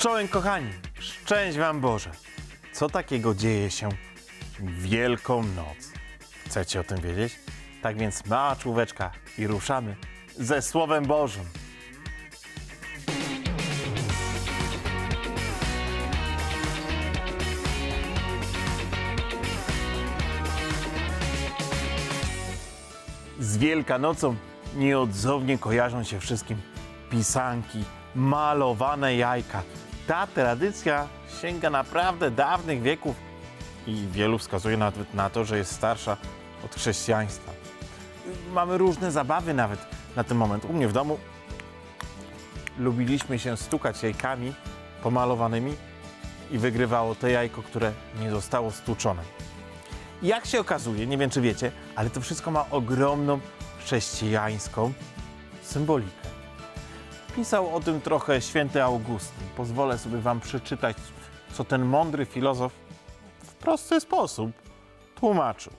Czołem kochani, szczęść wam Boże. Co takiego dzieje się w Wielką Noc? Chcecie o tym wiedzieć? Tak więc mała człóweczka i ruszamy ze Słowem Bożym. Z Wielkanocą nieodzownie kojarzą się wszystkim pisanki, malowane jajka. Ta tradycja sięga naprawdę dawnych wieków i wielu wskazuje nawet na to, że jest starsza od chrześcijaństwa. Mamy różne zabawy nawet na ten moment. U mnie w domu lubiliśmy się stukać jajkami pomalowanymi i wygrywało to jajko, które nie zostało stłuczone. Jak się okazuje, nie wiem czy wiecie, ale to wszystko ma ogromną chrześcijańską symbolikę. Pisał o tym trochę święty Augustyn. Pozwolę sobie wam przeczytać, co ten mądry filozof w prosty sposób tłumaczył.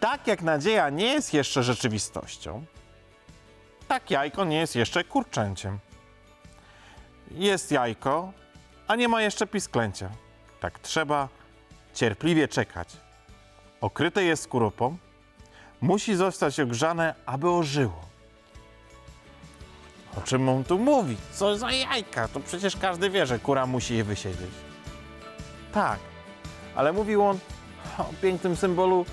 Tak jak nadzieja nie jest jeszcze rzeczywistością, tak jajko nie jest jeszcze kurczęciem. Jest jajko, a nie ma jeszcze pisklęcia. Tak trzeba cierpliwie czekać. Okryte jest skorupą, musi zostać ogrzane, aby ożyło. O czym on tu mówi? Co za jajka? To przecież każdy wie, że kura musi je wysiedzieć. Tak, ale mówił on o pięknym symbolu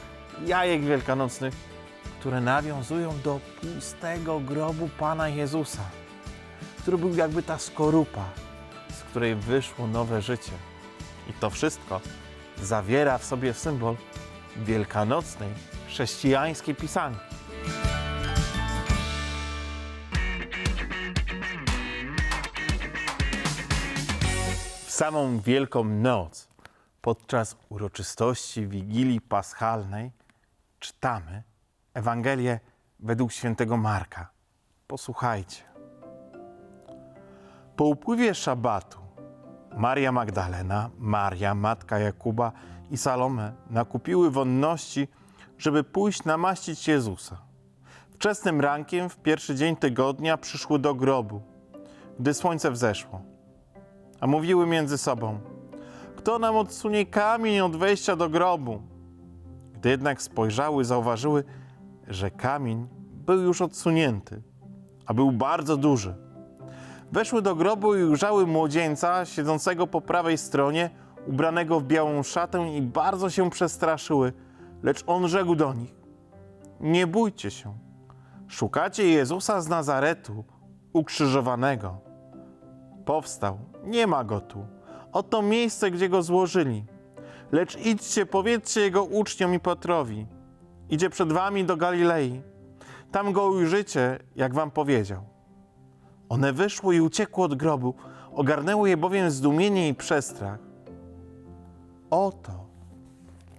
jajek wielkanocnych, które nawiązują do pustego grobu Pana Jezusa, który był jakby ta skorupa, z której wyszło nowe życie. I to wszystko zawiera w sobie symbol wielkanocnej chrześcijańskiej pisanki. Samą Wielką Noc, podczas uroczystości Wigilii Paschalnej, czytamy Ewangelię według świętego Marka. Posłuchajcie. Po upływie szabatu Maria Magdalena, Maria, matka Jakuba i Salome nakupiły wonności, żeby pójść namaścić Jezusa. Wczesnym rankiem, w pierwszy dzień tygodnia, przyszły do grobu, gdy słońce wzeszło. A mówiły między sobą: Kto nam odsunie kamień od wejścia do grobu? Gdy jednak spojrzały, zauważyły, że kamień był już odsunięty, a był bardzo duży. Weszły do grobu i ujrzały młodzieńca siedzącego po prawej stronie, ubranego w białą szatę i bardzo się przestraszyły. Lecz on rzekł do nich: Nie bójcie się. Szukacie Jezusa z Nazaretu, ukrzyżowanego. Powstał, nie ma go tu. Oto miejsce, gdzie go złożyli. Lecz idźcie, powiedzcie jego uczniom i Piotrowi. Idzie przed wami do Galilei. Tam go ujrzycie, jak wam powiedział. One wyszły i uciekły od grobu, ogarnęło je bowiem zdumienie i przestrach. Oto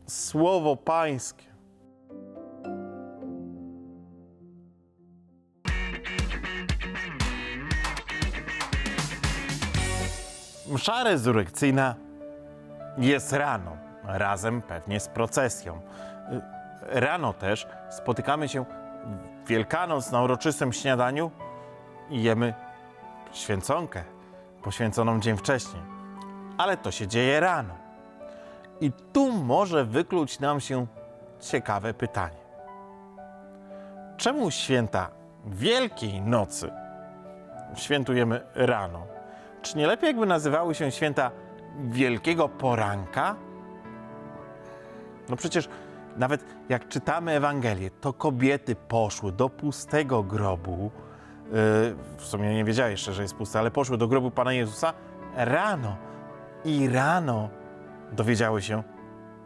słowo Pańskie. Msza rezurekcyjna jest rano, razem pewnie z procesją. Rano też spotykamy się w Wielkanoc na uroczystym śniadaniu i jemy święconkę poświęconą dzień wcześniej. Ale to się dzieje rano. I tu może wykluć nam się ciekawe pytanie. Czemu święta Wielkiej Nocy świętujemy rano? Czy nie lepiej jakby nazywały się święta Wielkiego Poranka? No przecież nawet jak czytamy Ewangelię, to kobiety poszły do pustego grobu. Yy, w sumie nie wiedziały jeszcze, że jest pusty, ale poszły do grobu Pana Jezusa rano. I rano dowiedziały się,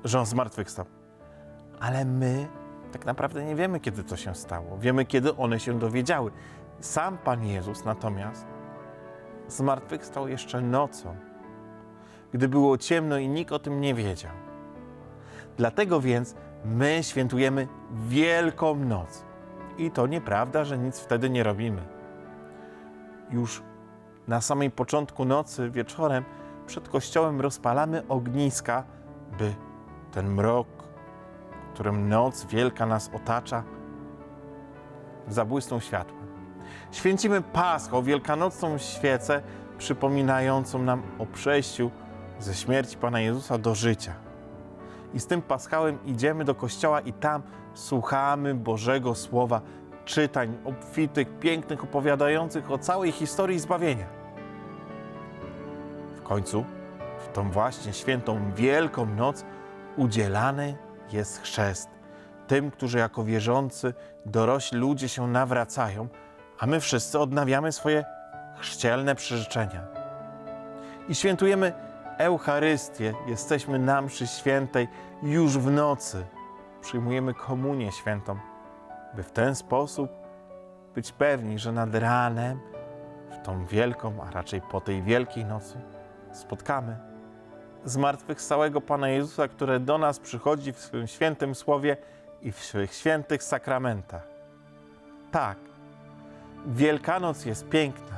że On zmartwychwstał. Ale my tak naprawdę nie wiemy, kiedy to się stało. Wiemy, kiedy one się dowiedziały. Sam Pan Jezus natomiast zmartwychwstał jeszcze nocą, gdy było ciemno i nikt o tym nie wiedział. Dlatego więc my świętujemy Wielką Noc. I to nieprawda, że nic wtedy nie robimy. Już na samym początku nocy, wieczorem, przed kościołem rozpalamy ogniska, by ten mrok, którym noc wielka nas otacza, zabłysnął światłem. Święcimy Paschą, wielkanocną świecę, przypominającą nam o przejściu ze śmierci Pana Jezusa do życia. I z tym paschałem idziemy do kościoła i tam słuchamy Bożego Słowa, czytań obfitych, pięknych, opowiadających o całej historii zbawienia. W końcu, w tą właśnie świętą Wielką Noc, udzielany jest chrzest tym, którzy jako wierzący, dorośli ludzie się nawracają, a my wszyscy odnawiamy swoje chrzcielne przyrzeczenia. I świętujemy Eucharystię, jesteśmy na mszy świętej już w nocy. Przyjmujemy komunię świętą, by w ten sposób być pewni, że nad ranem, w tą wielką, a raczej po tej wielkiej nocy, spotkamy zmartwychwstałego Pana Jezusa, które do nas przychodzi w swym świętym słowie i w swych świętych sakramentach. Tak, Wielkanoc jest piękna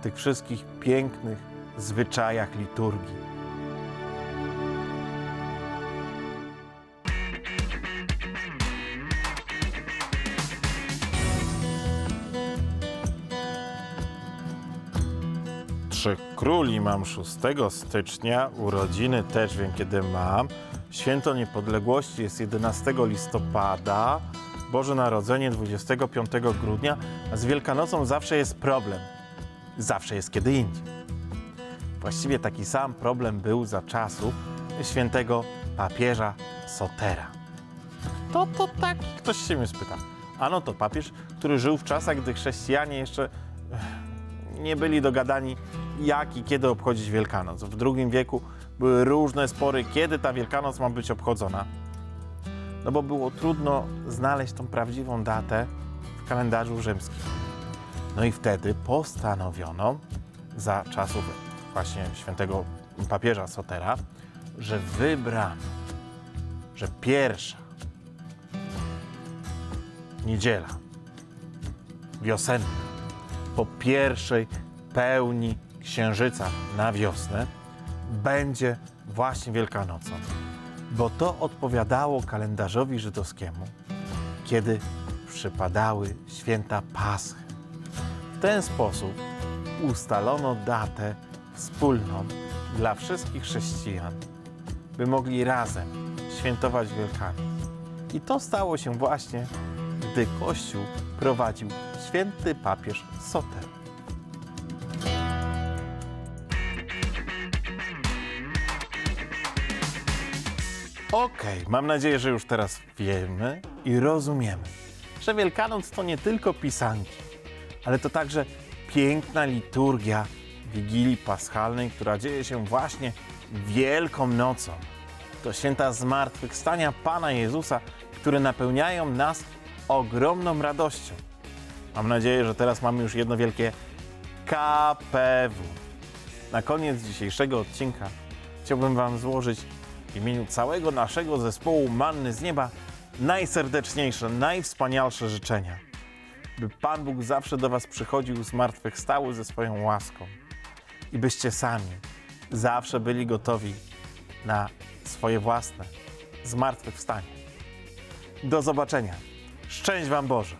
w tych wszystkich pięknych zwyczajach liturgii. Trzech Króli mam 6 stycznia, urodziny też wiem kiedy mam. Święto Niepodległości jest 11 listopada, Boże Narodzenie 25 grudnia, a z Wielkanocą zawsze jest problem. Zawsze jest kiedy indziej. Właściwie taki sam problem był za czasów świętego papieża Sotera. To to tak, ktoś się mnie spyta. Ano to papież, który żył w czasach, gdy chrześcijanie jeszcze eh, nie byli dogadani, jak i kiedy obchodzić Wielkanoc. W II wieku były różne spory, kiedy ta Wielkanoc ma być obchodzona. No bo było trudno znaleźć tą prawdziwą datę w kalendarzu rzymskim. No i wtedy postanowiono za czasów właśnie świętego papieża Sotera, że wybrano, że pierwsza niedziela wiosenna po pierwszej pełni księżyca na wiosnę będzie właśnie Wielkanocą, bo to odpowiadało kalendarzowi żydowskiemu, kiedy przypadały święta Paschy. W ten sposób ustalono datę wspólną dla wszystkich chrześcijan, by mogli razem świętować Wielkanoc. I to stało się właśnie, gdy Kościół prowadził święty papież Soter. Okej, mam nadzieję, że już teraz wiemy i rozumiemy, że Wielkanoc to nie tylko pisanki, ale to także piękna liturgia Wigilii Paschalnej, która dzieje się właśnie Wielką Nocą. To święta zmartwychwstania Pana Jezusa, które napełniają nas ogromną radością. Mam nadzieję, że teraz mamy już jedno wielkie KPW. Na koniec dzisiejszego odcinka chciałbym Wam złożyć w imieniu całego naszego zespołu Manny z Nieba najserdeczniejsze, najwspanialsze życzenia. By Pan Bóg zawsze do Was przychodził zmartwychwstały ze swoją łaską i byście sami zawsze byli gotowi na swoje własne zmartwychwstanie. Do zobaczenia. Szczęść Wam Boże!